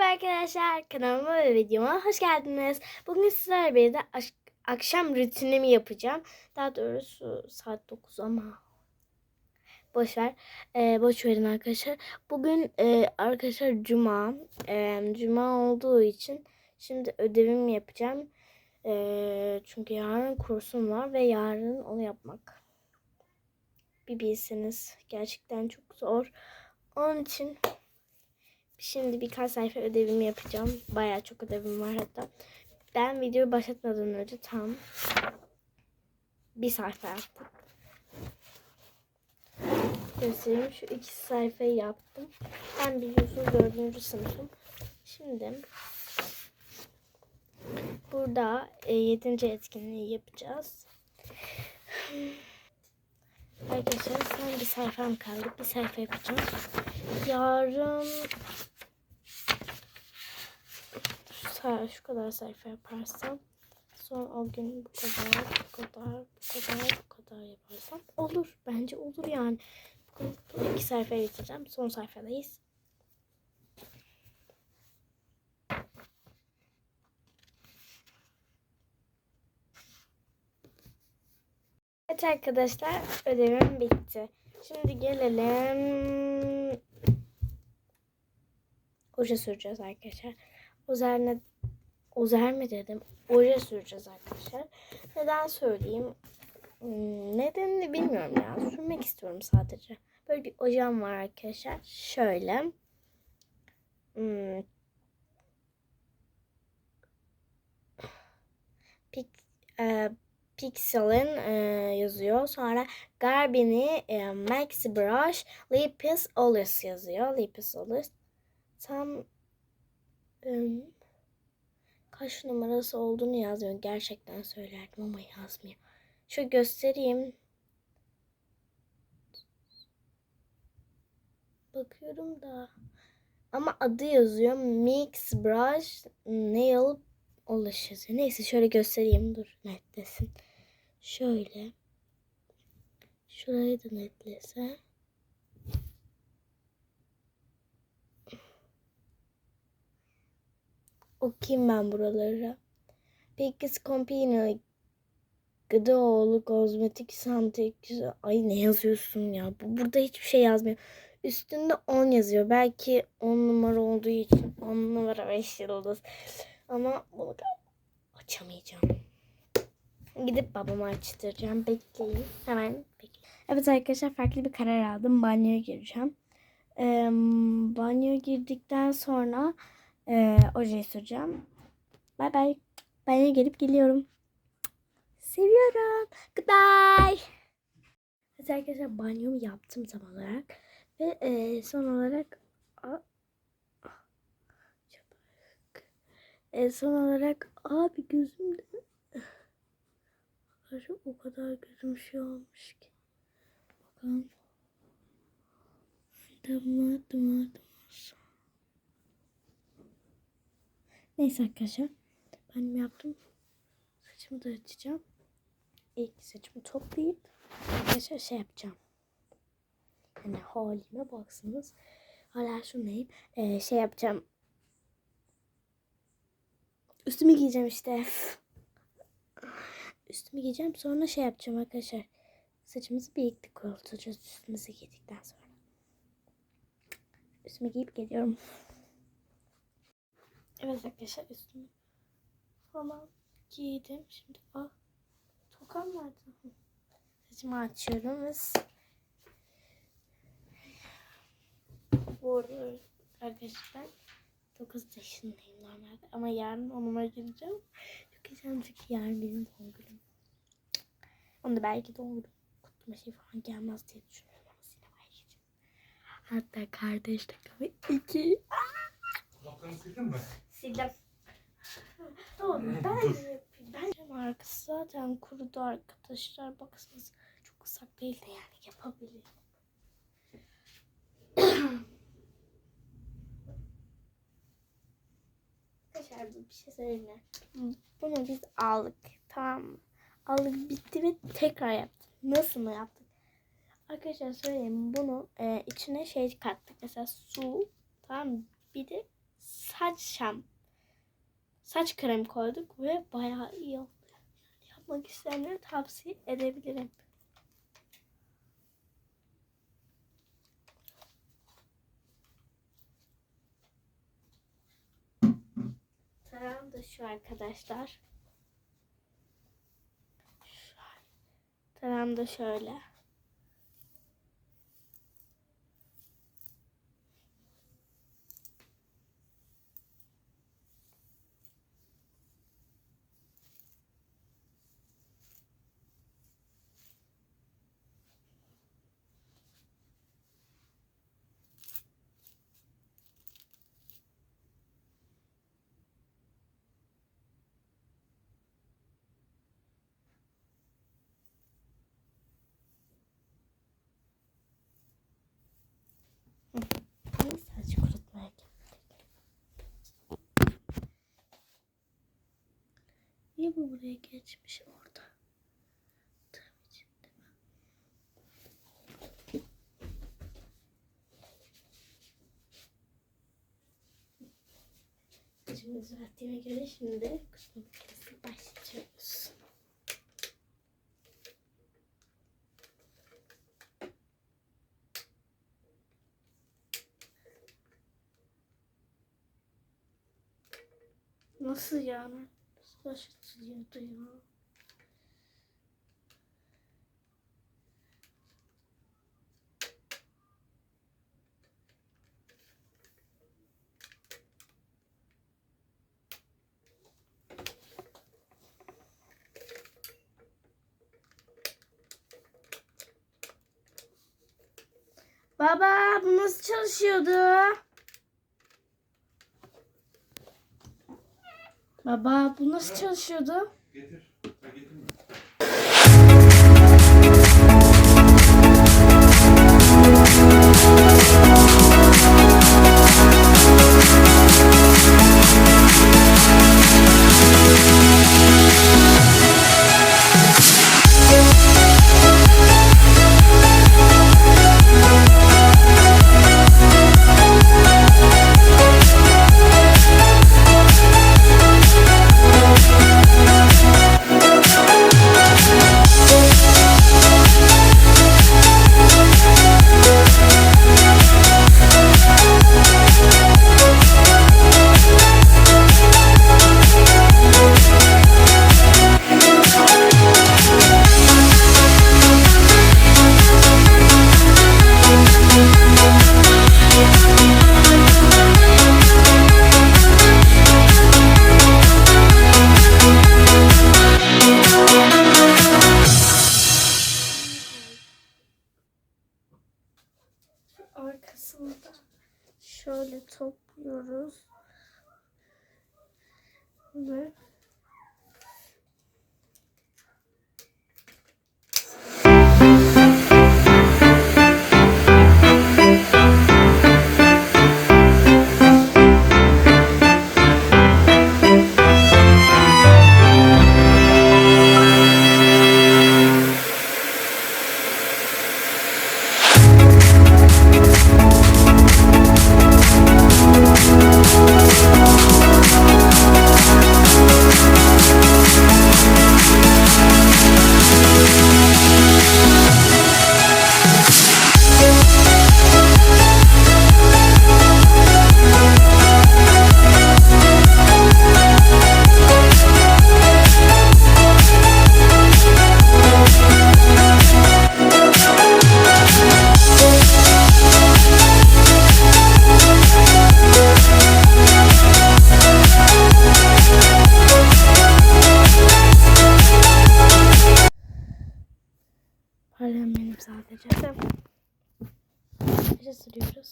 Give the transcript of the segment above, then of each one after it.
Merhaba arkadaşlar, kanalıma ve videoma hoş geldiniz. Bugün sizlerle birlikte akşam rutinimi yapacağım. Daha doğrusu saat 9 ama boş ver. Ee, boş verin arkadaşlar. Bugün e, arkadaşlar cuma. Ee, cuma olduğu için şimdi ödevimi yapacağım. Ee, çünkü yarın kursum var ve yarın onu yapmak. Bir bilseniz gerçekten çok zor. Onun için Şimdi birkaç sayfa ödevimi yapacağım. Bayağı çok ödevim var hatta. Ben videoyu başlatmadan önce tam bir sayfa yaptım. Göstereyim. Şu iki sayfayı yaptım. Ben biliyorsunuz dördüncü sınıfım. Şimdi burada e, yedinci etkinliği yapacağız. Arkadaşlar son bir sayfam kaldı. Bir sayfa yapacağım. Yarın şu, kadar sayfa yaparsam son o gün bu kadar, bu kadar, bu kadar, bu kadar yaparsam olur. Bence olur yani. Bu iki sayfayı bitireceğim. Son sayfadayız. Evet arkadaşlar ödevim bitti. Şimdi gelelim. Oje süreceğiz arkadaşlar. Ozer ne? Ozer mi dedim? Oje süreceğiz arkadaşlar. Neden söyleyeyim? Hmm, nedenini bilmiyorum ya. Sürmek istiyorum sadece. Böyle bir ojem var arkadaşlar. Şöyle. Hmm. Pik, e, Pixel'in e, yazıyor. Sonra Garbini e, Maxi Brush Lipis Olis yazıyor. Lipis Olis. Tam ım, kaç numarası olduğunu yazmıyor. Gerçekten söylerdim ama yazmıyor. Şu göstereyim. Bakıyorum da. Ama adı yazıyor. Mix Brush Nail Polish. Neyse şöyle göstereyim. Dur netlesin. Şöyle. Şurayı da netlese. Okuyayım ben buraları. Pekis Compino Gıdaoğlu Kozmetik Santek Ay ne yazıyorsun ya? Bu, burada hiçbir şey yazmıyor. Üstünde 10 yazıyor. Belki 10 numara olduğu için 10 numara 5 yıldız. Ama bunu açamayacağım. Gidip babama açtıracağım. Bekleyin. Hemen bekleyin. Evet arkadaşlar farklı bir karar aldım. Banyoya gireceğim. Ee, banyoya girdikten sonra ee, ojeyi süreceğim. Bay bay. Banyoya gelip geliyorum. Seviyorum. Goodbye. Evet arkadaşlar banyomu yaptım tam olarak. Ve e, son olarak a, e, son olarak abi gözümde Arkadaşlar o kadar gözüm şey olmuş ki. Bakalım. Damla damla damla. Neyse arkadaşlar. Ben yaptım. Saçımı da açacağım. İlk saçımı toplayıp arkadaşlar şey yapacağım. Hani halime baksanız. Hala şunlayım. Ee, şey yapacağım. Üstümü giyeceğim işte. Üstümü giyeceğim. Sonra şey yapacağım arkadaşlar. Saçımızı birlikte kurutacağız üstümüzü giydikten sonra. Üstümü giyip geliyorum. Evet arkadaşlar üstümü falan giydim. Şimdi ah tokam vardı. Saçımı açıyorum ve bu arada arkadaşlar 9 yaşındayım normalde ama yarın onuma gireceğim. Çok heyecanlıyım çünkü yarın benim doğum günüm. Onu da belki doğum günüm kutlama şey falan gelmez diye düşünüyorum ama sinemaya gideceğim. Hatta kardeş takımı iki. Kulaklarını sildin mi? Sildim. Doğru. Ben de yapayım. Bence arkası zaten kurudu arkadaşlar. Baksanız çok ıslak değil de yani yapabilirim. Arkadaşlar bir şey söyleyeyim mi? Bunu biz aldık. Tamam mı? Aldık bitti ve tekrar yaptık. Nasıl mı yaptık? Arkadaşlar söyleyeyim bunu e, içine şey kattık. Mesela su tamam mı? Bir de saç şam saç kremi koyduk ve bayağı iyi oldu. Yapmak isteyenlere tavsiye edebilirim. Taram da şu arkadaşlar. Şu Taram da şöyle. Ay saç kurutmaya geldik. Niye bu buraya geçmiş orada? Saçımı düzelttiğime göre şimdi kurutma makinesine başlayacağız. Nasıl yani? Başlatılıyordu ya? Baba bu nasıl çalışıyordu? Baba bu nasıl çalışıyordu? Getir. Arkasını şöyle topluyoruz. Ve Sadece. Bir sürüyoruz.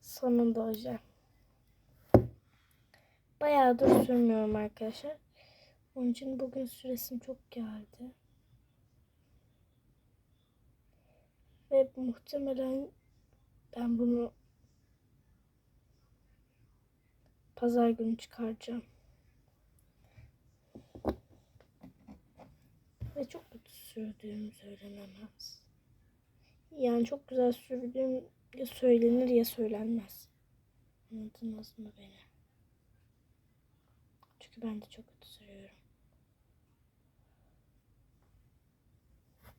Sonunda hocam. Bayağıdır sürmüyorum arkadaşlar. Onun için bugün süresim çok geldi. Ve muhtemelen ben bunu pazar günü çıkaracağım. Ve çok kötü sürdüğüm söylenemez. Yani çok güzel sürebilirim. Ya söylenir ya söylenmez. Anladınız mı beni? Çünkü ben de çok kötü sürüyorum.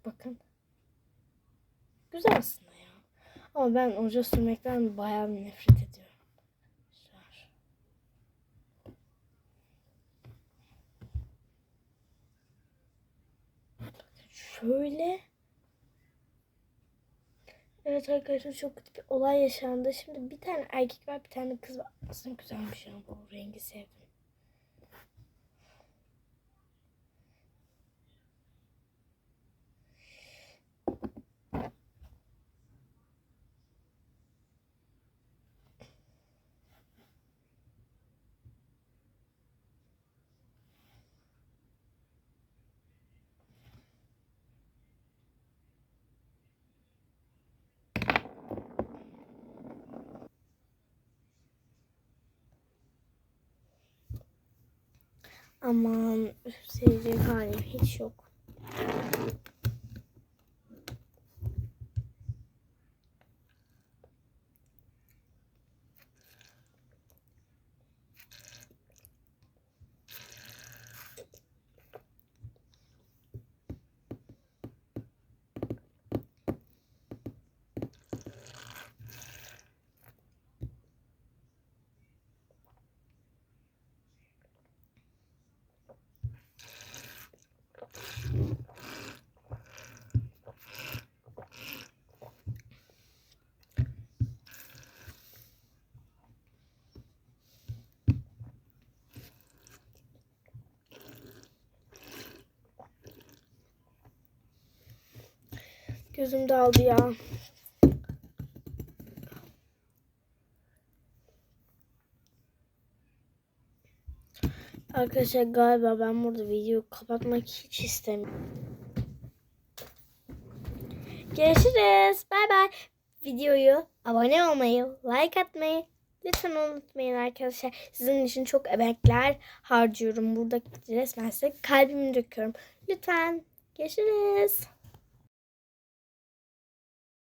Bakın. Güzel aslında ya. Ama ben oje sürmekten bayağı nefret ediyorum. Güzel. Bakın şöyle. Evet arkadaşlar çok kötü bir olay yaşandı. Şimdi bir tane erkek var bir tane kız var. Aslında güzelmiş ya bu rengi sevdim. Aman sevecek halim hiç yok. Gözüm daldı ya. Arkadaşlar galiba ben burada videoyu kapatmak hiç istemiyorum. Görüşürüz. Bay bay. Videoyu abone olmayı, like atmayı lütfen unutmayın arkadaşlar. Sizin için çok emekler harcıyorum. Burada resmen size kalbimi döküyorum. Lütfen. Görüşürüz.